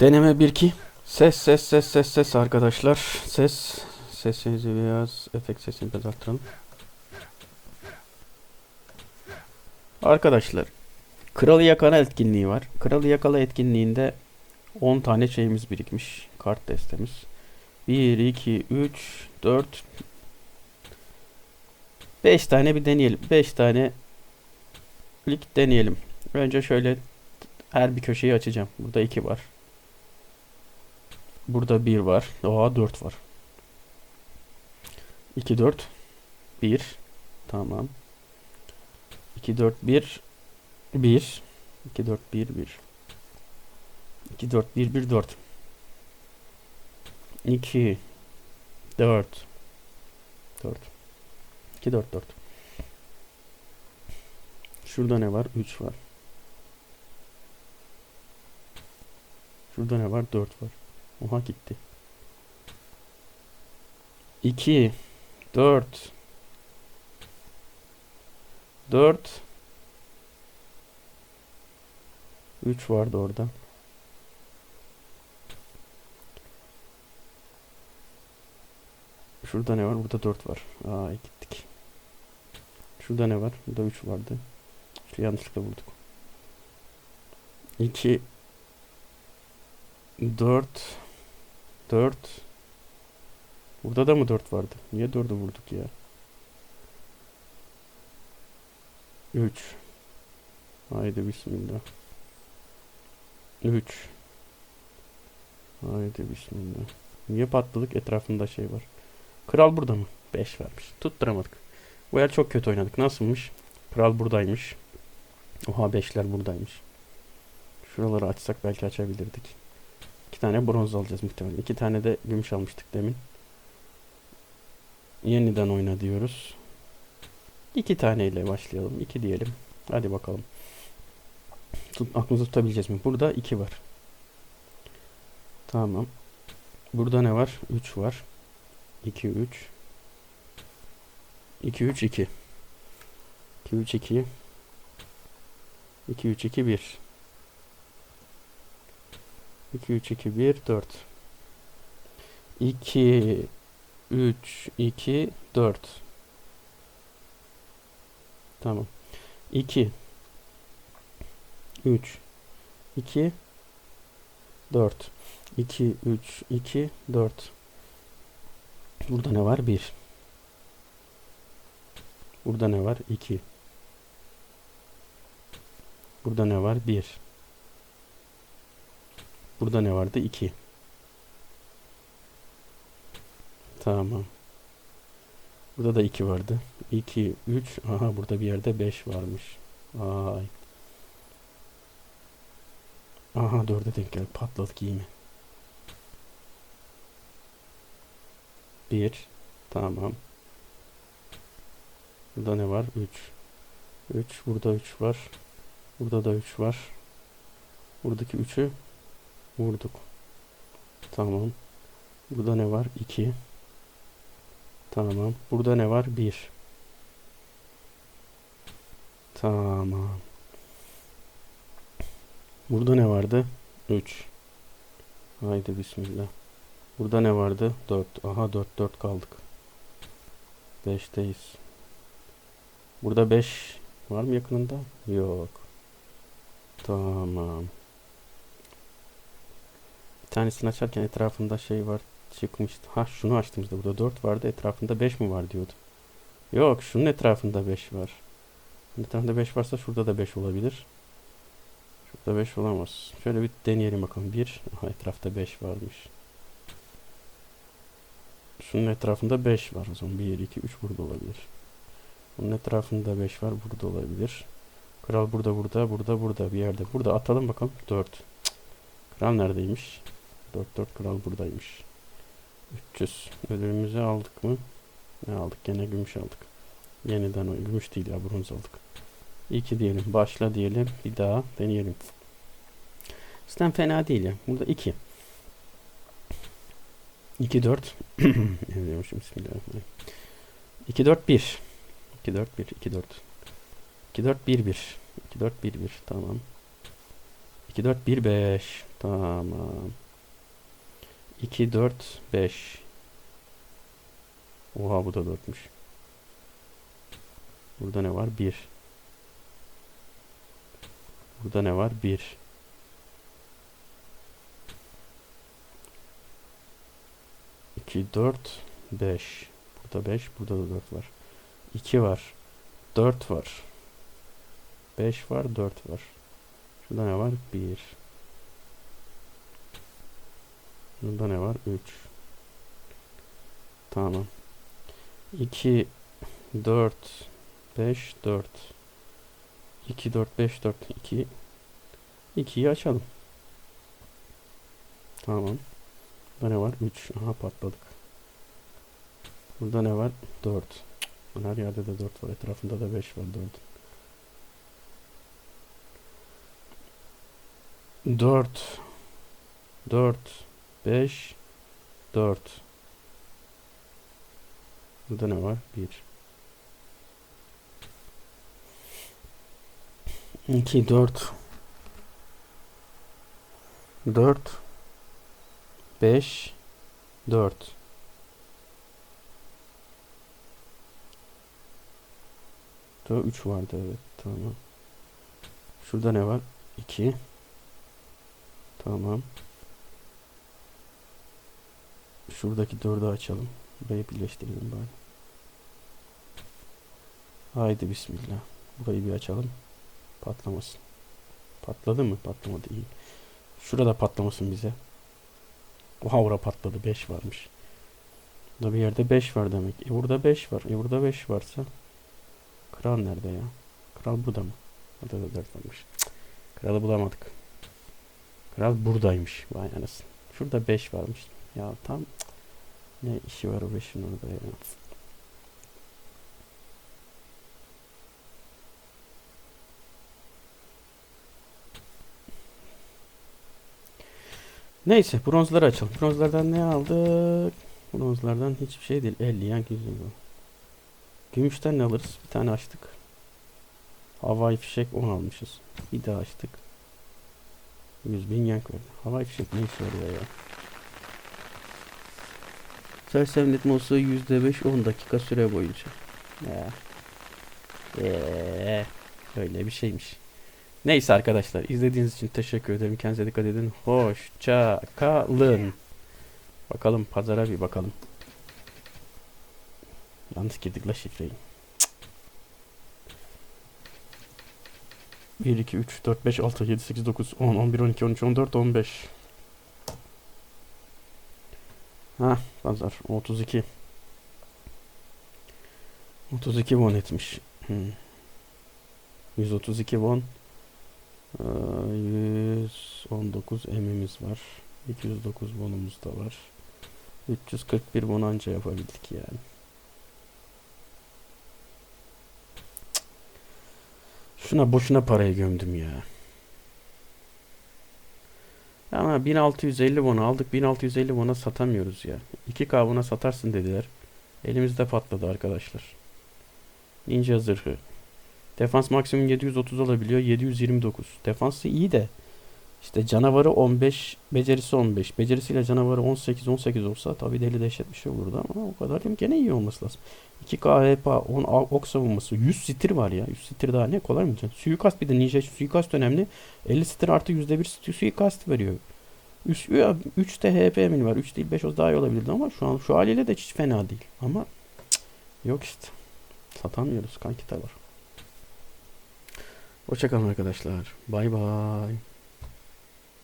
Deneme 1 2. Ses ses ses ses ses arkadaşlar. Ses sesinizi biraz efekt sesini biraz arttıralım. Arkadaşlar Kralı Yakala etkinliği var. Kralı Yakala etkinliğinde 10 tane şeyimiz birikmiş. Kart destemiz. 1 2 3 4 5 tane bir deneyelim. 5 tane lik deneyelim. Önce şöyle her bir köşeyi açacağım. Burada 2 var. Burada 1 var. Oha 4 var. 2 4 1 Tamam. 2 4 1 1 2 4 1 1 2 4 1 1 4 2 4 4 2 4 4 Şurada ne var? 3 var. Şurada ne var? 4 var. Oha gitti. 2 4 4 3 vardı orada. Şurada ne var? Burada 4 var. Aa gittik. Şurada ne var? Burada 3 vardı. Şu yanlışlıkla vurduk. 2 4 4 Burada da mı 4 vardı? Niye 4'ü vurduk ya? 3 Haydi bismillah 3 Haydi bismillah Niye patladık? Etrafında şey var. Kral burada mı? 5 vermiş. Tutturamadık. Bu el çok kötü oynadık. Nasılmış? Kral buradaymış. Oha 5'ler buradaymış. Şuraları açsak belki açabilirdik. İki tane bronz alacağız muhtemelen. İki tane de gümüş almıştık demin. Yeniden oyna diyoruz. İki taneyle başlayalım. İki diyelim. Hadi bakalım. Tut, aklımızda tutabileceğiz mi? Burada iki var. Tamam. Burada ne var? 3 var. 2 3 2 3 2 2 3 2 2 3 2 1 2 3 2 1 4 2 3 2 4 Tamam. 2 3 2 4 2 3 2 4 Burada ne var? 1 Burada ne var? 2 Burada ne var? 1 Burada ne vardı? 2 Tamam. Burada da 2 vardı. 2 3 aha burada bir yerde 5 varmış. Ay. Aha 4'e denk geldi. Patladık iyi mi? 1 Tamam. Burada ne var? 3 3 Burada 3 var. Burada da 3 var. Buradaki 3'ü vurduk. Tamam. Burada ne var? 2 Tamam. Burada ne var? 1 Tamam. Burada ne vardı? 3 Haydi bismillah. Burada ne vardı? 4. Aha 4 4 kaldık. 5'teyiz. Burada 5 var mı yakınında? Yok. Tamam. Tanesini açarken etrafında şey var çıkmıştı. Ha şunu açtığımızda burada 4 vardı. Etrafında 5 mi var diyordu. Yok şunun etrafında 5 var. Bunun etrafında 5 varsa şurada da 5 olabilir. Şurada 5 olamaz. Şöyle bir deneyelim bakalım. 1. Aha etrafta 5 varmış. Şunun etrafında 5 var o zaman. 1, 2, 3 burada olabilir. Bunun etrafında 5 var. Burada olabilir. Kral burada, burada, burada, burada bir yerde. Burada atalım bakalım. 4. Kral neredeymiş? 4, 4 kral buradaymış. 300. Ödülümüzü aldık mı? Ne aldık? Gene gümüş aldık. Yeniden o. Gümüş değil ya bronz aldık. 2 diyelim. Başla diyelim. Bir daha deneyelim. Sistem fena değil ya. Burada 2. 2 4 Evliyormuşum bismillahirrahmanirrahim. 2 4 1 2 4 1 2 4 2 4 1 1 2 4 1 1 tamam. 2 4 1 5. Tamam. 2 4 5. Oha bu da 4'müş. Burada ne var? 1. Burada ne var? 1. İki, dört, beş. Burada beş, burada da dört var. İki var. Dört var. Beş var, dört var. Şurada ne var? Bir. Burada ne var? Üç. Tamam. İki, dört, beş, dört. İki, dört, beş, dört. İki. İkiyi açalım. Tamam. Burada ne var? 3. Aha patladık. Burada ne var? 4. Her yerde de 4 var. Etrafında da 5 var. 4. 4. 4. 5. 4. Burada ne var? 1. 2, 4. 4. 5 4 Burada 3 vardı evet tamam. Şurada ne var? 2 Tamam. Şuradaki 4'ü açalım. Burayı birleştirelim bari. Haydi bismillah. Burayı bir açalım. Patlamasın. Patladı mı? Patlamadı iyi. Şurada patlamasın bize. Oha ora patladı. 5 varmış. Burada bir yerde 5 var demek. E burada 5 var. E burada 5 varsa. Kral nerede ya? Kral burada mı? Burada da 4 varmış. Kralı bulamadık. Kral buradaymış. Vay anasını. Şurada 5 varmış. Ya tam ne işi var o 5'in orada ya. Neyse bronzları açalım. Bronzlardan ne aldık? Bronzlardan hiçbir şey değil. 50 yan güzel bu. Gümüşten ne alırız? Bir tane açtık. Havai fişek 10 almışız. Bir daha açtık. 100 bin yank verdi. Havai fişek ne işe yarıyor ya? Sersemletme olsa %5 10 dakika süre boyunca. Eee, öyle bir şeymiş. Neyse arkadaşlar izlediğiniz için teşekkür ederim. Kendinize dikkat edin. Hoşça kalın. Bakalım pazara bir bakalım. Yanlış girdik la şifreyi. 1, 2, 3, 4, 5, 6, 7, 8, 9, 10, 11, 12, 13, 14, 15. Ha pazar 32. 32 won etmiş. Hmm. 132 won. Ee, 119 emimiz var. 209 bonumuz da var. 341 bon anca yapabildik yani. Şuna boşuna parayı gömdüm ya. Ama 1650 won aldık. 1650 won'a satamıyoruz ya. 2K buna satarsın dediler. Elimizde patladı arkadaşlar. Ninja zırhı. Defans maksimum 730 olabiliyor. 729. Defansı iyi de işte canavarı 15, becerisi 15. Becerisiyle canavarı 18 18 olsa tabii deli dehşet bir şey olurdu ama o kadar değil gene iyi olması lazım. 2K HPA, 10 ok savunması, 100 stir var ya. 100 stir daha ne kolay mı? Suikast bir de ninja suikast önemli. 50 stir artı %1 stir suikast veriyor. 3, 3 de HP emin var. 3 değil 5 o daha iyi olabilirdi ama şu an şu haliyle de hiç fena değil. Ama cık, yok işte. Satamıyoruz kanki tavır. Hoşçakalın arkadaşlar. Bay bay.